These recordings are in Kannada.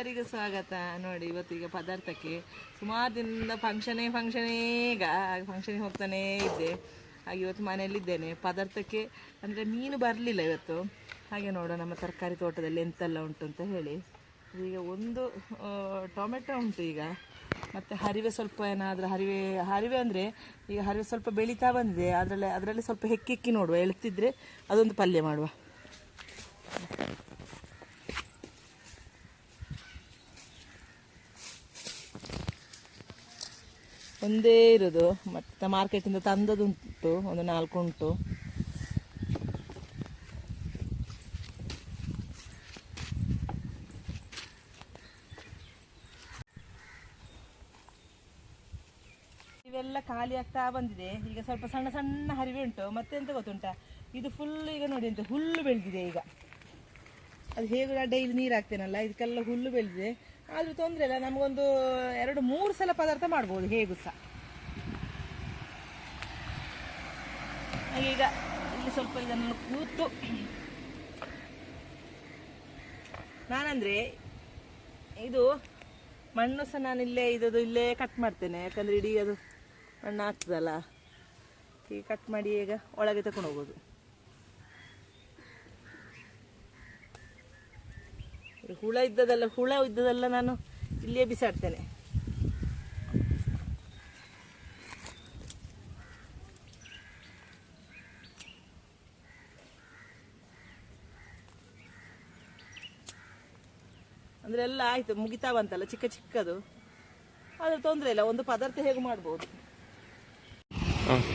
ಎಲ್ಲರಿಗೂ ಸ್ವಾಗತ. ನೋಡಿ, ಇವತ್ತೀಗ ಪದಾರ್ಥಕ್ಕೆ ಸುಮಾರು ದಿನದಿಂದ ಫಂಕ್ಷನೇ ಫಂಕ್ಷನೇ ಈಗ ಫಂಕ್ಷನಿಗೆ ಹೋಗ್ತಾನೇ ಇದ್ದೆ. ಹಾಗೆ ಇವತ್ತು ಮನೆಯಲ್ಲಿದ್ದೇನೆ. ಪದಾರ್ಥಕ್ಕೆ ಅಂದರೆ ಮೀನು ಬರಲಿಲ್ಲ ಇವತ್ತು. ಹಾಗೆ ನೋಡು ನಮ್ಮ ತರಕಾರಿ ತೋಟದಲ್ಲಿ ಎಂತೆಲ್ಲ ಉಂಟು ಅಂತ ಹೇಳಿ. ಈಗ ಒಂದು ಟೊಮೆಟೊ ಉಂಟು ಈಗ. ಮತ್ತು ಹರಿವೆ ಸ್ವಲ್ಪ ಏನಾದರೂ ಹರಿವೆ ಹರಿವೆ ಅಂದರೆ ಈಗ ಹರಿವೆ ಸ್ವಲ್ಪ ಬೆಳೀತಾ ಬಂದಿದೆ. ಅದರಲ್ಲಿ ಅದರಲ್ಲಿ ಸ್ವಲ್ಪ ಹೆಕ್ಕೆಕ್ಕಿ ನೋಡುವ. ಎಳ್ತಿದ್ರೆ ಅದೊಂದು ಪಲ್ಯ ಮಾಡುವ. ಒಂದೇ ಇರೋದು, ಮತ್ತು ಮಾರ್ಕೆಟಿಂದ ತಂದದುಂಟು, ಒಂದು ನಾಲ್ಕು ಉಂಟು ಇವೆಲ್ಲ ಖಾಲಿ ಆಗ್ತಾ ಬಂದಿದೆ. ಈಗ ಸ್ವಲ್ಪ ಸಣ್ಣ ಸಣ್ಣ ಹರಿವೆ ಉಂಟು. ಮತ್ತೆ ಎಂತ ಗೊತ್ತುಂಟ? ಇದು ಫುಲ್ ಈಗ ನೋಡಿ ಅಂತ ಹುಲ್ಲು ಬೆಳೆದಿದೆ ಈಗ. ಅದು ಹೇಗೂ ಡೈಲಿ ನೀರು ಹಾಕ್ತೇನಲ್ಲ, ಇದಕ್ಕೆಲ್ಲ ಹುಲ್ಲು ಬೆಳೆದಿದೆ. ಆದರೂ ತೊಂದರೆ ಇಲ್ಲ. ನಮಗೊಂದು ಎರಡು, ಮೂರು ಸಲ ಪದಾರ್ಥ ಮಾಡ್ಬೋದು ಹೇಗೂ ಸಹ ಈಗ ಇಲ್ಲಿ ಸ್ವಲ್ಪ ಇದನ್ನು ಕೂತು. ನಾನಂದ್ರೆ ಇದು ಮಣ್ಣು ಸಹ ನಾನು ಇಲ್ಲೇ ಇದದು ಇಲ್ಲೇ ಕಟ್ ಮಾಡ್ತೇನೆ. ಯಾಕಂದ್ರೆ ಇಡೀ ಅದು ಮಣ್ಣು ಆಗ್ತದಲ್ಲ. ಈಗ ಕಟ್ ಮಾಡಿ ಈಗ ಒಳಗೆ ತಕೊಂಡು ಹೋಗೋದು. ಹುಳ ಇದ್ದದಲ್ಲ ಹುಳ ಇದ್ದದಲ್ಲ ನಾನು ಇಲ್ಲಿಯೇ ಬಿಸಾಡ್ತೇನೆ. ಅಂದ್ರೆ ಎಲ್ಲ ಆಯ್ತು ಮುಗಿತಾ ಬಂತಲ್ಲ ಚಿಕ್ಕ ಚಿಕ್ಕದು. ಆದ್ರೆ ತೊಂದರೆ ಇಲ್ಲ ಒಂದು ಪದಾರ್ಥ ಹೇಗೆ ಮಾಡ್ಬೋದು.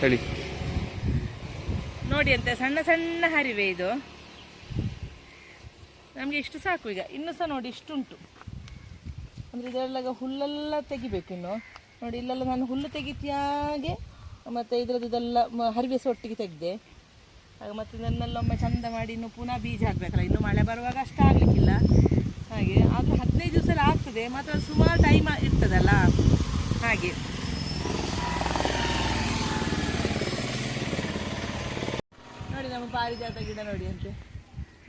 ಹೇಳಿ. ನೋಡಿ ಅಂತ ಸಣ್ಣ ಸಣ್ಣ ಹರಿವೆ ಇದು. ನಮಗೆ ಇಷ್ಟು ಸಾಕು ಈಗ. ಇನ್ನು ಸಹ ನೋಡಿ ಇಷ್ಟುಂಟು. ಅಂದರೆ ಇದರಲ್ಲಾಗ ಹುಲ್ಲೆಲ್ಲ ತೆಗಿಬೇಕು ಇನ್ನು. ನೋಡಿ ಇಲ್ಲೆಲ್ಲ ನಾನು ಹುಲ್ಲು ತೆಗಿತಿಯಾಗೆ ಮತ್ತು ಇದರದ್ದು ಇದೆಲ್ಲ ಹರಿವೆ ಒಟ್ಟಿಗೆ ತೆಗೆದೆ. ಆಗ ಮತ್ತೆ ಇದನ್ನೆಲ್ಲ ಒಮ್ಮೆ ಚಂದ ಮಾಡಿ ಇನ್ನು ಪುನಃ ಬೀಜ ಹಾಕಬೇಕಲ್ಲ. ಇನ್ನು ಮಳೆ ಬರುವಾಗ ಅಷ್ಟು ಆಗಲಿಕ್ಕಿಲ್ಲ. ಹಾಗೆ, ಆದರೆ ಹದಿನೈದು ದಿವಸ ಎಲ್ಲ ಆಗ್ತದೆ. ಮಾತ್ರ ಅದು ಸುಮಾರು ಟೈಮ್ ಇರ್ತದಲ್ಲ. ಹಾಗೆ. ನೋಡಿ ನಮ್ಮ ಪಾರಿಜಾತ ಗಿಡ ನೋಡಿ ಅಂತೆ.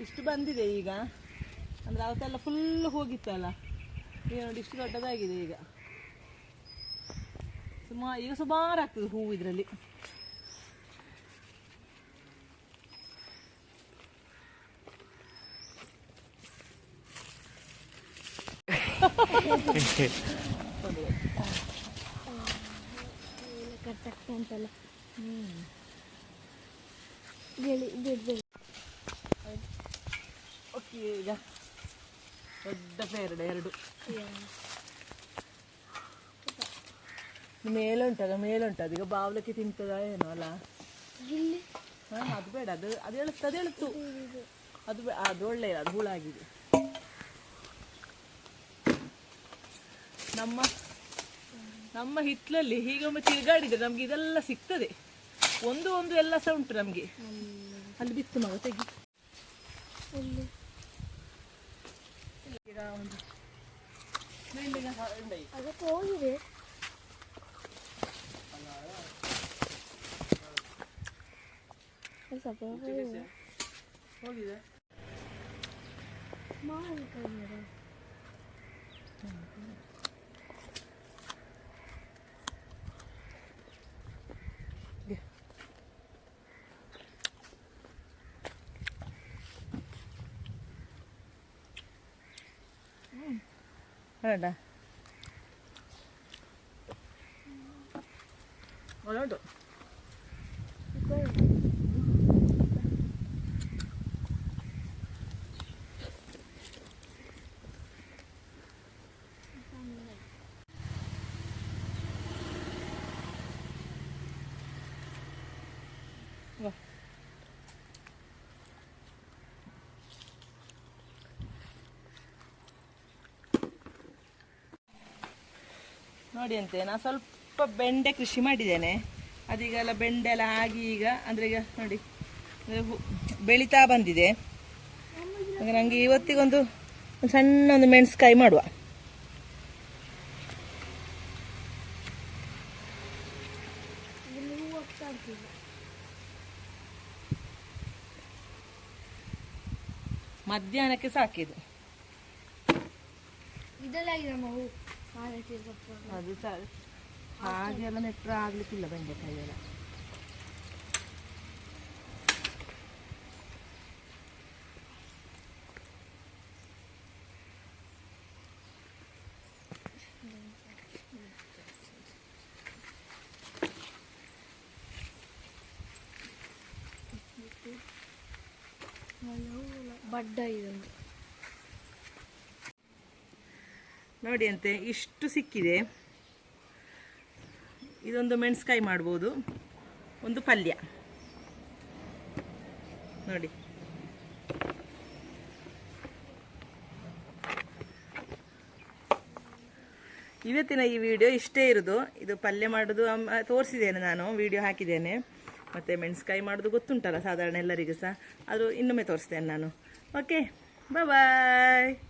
ಇಷ್ಟು ಬಂದಿದೆ ಈಗ. ಅಂದರೆ ಅವತ್ತೆಲ್ಲ ಫುಲ್ ಹೋಗಿತ್ತಲ್ಲ. ಈಗ ನೋಡಿ ಇಷ್ಟು ದೊಡ್ಡದಾಗಿದೆ ಈಗ. ಸುಮಾರು ಈಗ ಸುಮಾರು ಆಗ್ತದೆ ಹೂವು ಇದರಲ್ಲಿ. ಈಗ ದೊಡ್ಡ ಪೇರಡ ಎರಡು. ಮೇಲೆ ಉಂಟಲ್ಲ ಮೇಲೆ ಅದು ಈಗ ಬಾವ್ಲಕ್ಕೆ ತಿಂತದ ಏನೋ ಅಲ್ಲ? ಹಾ, ಅದು ಬೇಡ. ಅದು ಅದು ಹೇಳುತ್ತೆ ಅದು ಹೇಳುತ್ತು ಅದು ಅದು ಒಳ್ಳೆಯ ಅದು ಹುಳಾಗಿದೆ. ನಮ್ಮ ನಮ್ಮ ಹಿತ್ತಲಲ್ಲಿ ಹೀಗೊಮ್ಮೆ ತಿರುಗಾಡಿದ್ರೆ ನಮ್ಗೆ ಇದೆಲ್ಲ ಸಿಗ್ತದೆ. ಒಂದು ಒಂದು ಎಲ್ಲ ಸಹ ಉಂಟು ನಮಗೆ. ಅಲ್ಲಿ ಬಿತ್ತು ಮಗ ತೆಗಿ. ಈಗ ಒಂದು ಮೇಲಿನ ಹಂಡೆ. ಅದಕ್ಕೆ ಹೋಗಿದೆ ಸ್ವಲ್ಪ ಹೋಗಿದೆ. ಹೋಗಿದೆ ಮಾವಿನಕಾಯಿ ಮರ. ಬೇಡ ಒಳ್ಳೆ ಉಂಟು ವಾ. ನೋಡಿ ಅಂತೆ, ನಾನು ಸ್ವಲ್ಪ ಬೆಂಡೆ ಕೃಷಿ ಮಾಡಿದ್ದೇನೆ. ಅದೀಗೆಲ್ಲ ಬೆಂಡೆ ಎಲ್ಲ ಆಗಿ ಈಗ, ಅಂದರೆ ಈಗ ನೋಡಿ ಬೆಳೀತಾ ಬಂದಿದೆ. ನನಗೆ ಇವತ್ತಿಗೊಂದು ಒಂದು ಸಣ್ಣ ಒಂದು ಮೆಣಸ್ಕಾಯಿ ಮಾಡುವ. ಮಧ್ಯಾಹ್ನಕ್ಕೆ ಸಾಕಿದು ಇದೆಲ್ಲ ಆಗಿದೆ ಅಮ್ಮ ಹೂ ಮಾರೈಕೆ ಕೊಟ್ಟು ಅದು ಸಹ ಹಾಗೆಲ್ಲ ನೆಟ್ಟರೆ ಆಗ್ಲಿಕ್ಕಿಲ್ಲ ಬೆಂಡೆಕಾಯಿ ಎಲ್ಲ ಬಡ್ಡ ಇದೊಂದು ನೋಡಿ ಅಂತೆ, ಇಷ್ಟು ಸಿಕ್ಕಿದೆ. ಇದೊಂದು ಮೆಣಸ್ಕಾಯಿ ಮಾಡ್ಬೋದು. ಒಂದು ಪಲ್ಯ. ನೋಡಿ. ಇವತ್ತಿನ ಈ ವಿಡಿಯೋ ಇಷ್ಟೇ ಇರೋದು. ಇದು ಪಲ್ಯ ಮಾಡೋದು ತೋರಿಸಿದ್ದೇನೆ ನಾನು, ವಿಡಿಯೋ ಹಾಕಿದ್ದೇನೆ. ಮತ್ತು ಮೆಣಸ್ಕಾಯಿ ಮಾಡೋದು ಗೊತ್ತುಂಟಲ್ಲ, ಸಾಧಾರಣ ಎಲ್ಲರಿಗೂ ಸಹ ಅದು ಇನ್ನೊಮ್ಮೆ ತೋರಿಸ್ತೇನೆ ನಾನು. Okay bye